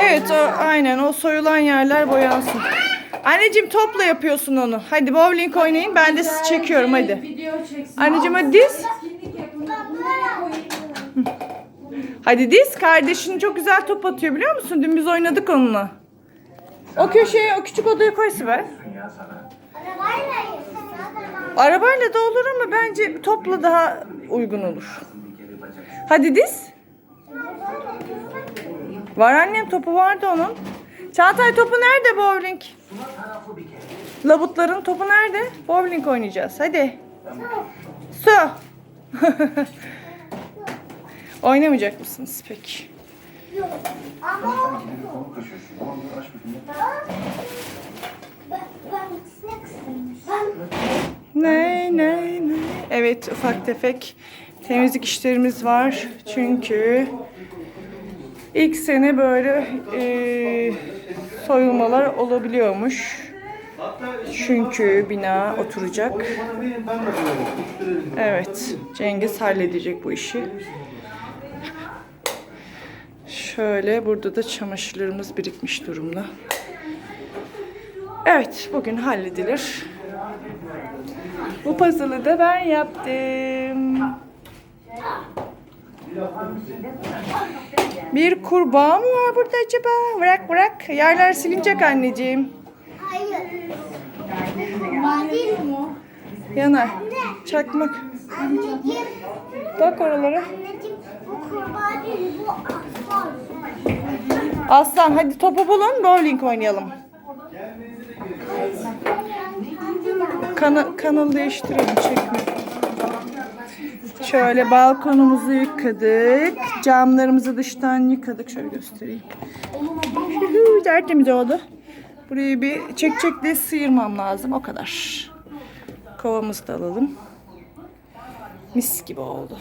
Evet o, aynen o soyulan yerler boyansın. Anneciğim topla yapıyorsun onu. Hadi bowling oynayın ben de sizi çekiyorum hadi. Anneciğim hadi diz. Hadi diz. Kardeşin çok güzel top atıyor biliyor musun? Dün biz oynadık onunla. O köşeye o küçük odaya koy Sibel. Arabayla da olur ama bence topla daha uygun olur. Hadi diz. Var annem topu vardı onun. Çağatay topu nerede bowling? Labutların topu nerede? Bowling oynayacağız. Hadi. Su. Oynamayacak mısınız peki? Ama Ne ne ne. Evet ufak tefek temizlik işlerimiz var. Çünkü ilk sene böyle e, soyulmalar olabiliyormuş. Çünkü bina oturacak. Evet Cengiz halledecek bu işi. Şöyle burada da çamaşırlarımız birikmiş durumda. Evet bugün halledilir. Bu puzzle'ı da ben yaptım. Bir kurbağa mı var burada acaba? Bırak bırak. Yerler silinecek anneciğim. hayır. Ben değil? Yanar. Çakmak. Anneciğim, Bak oralara. kurbağa. Aslan hadi topu bulun bowling oynayalım. Kana, kanalı değiştirelim çekme. Şöyle balkonumuzu yıkadık. Camlarımızı dıştan yıkadık. Şöyle göstereyim. Tertemiz oldu. Burayı bir çek çekle sıyırmam lazım. O kadar. Kovamızı da alalım. Mis gibi oldu.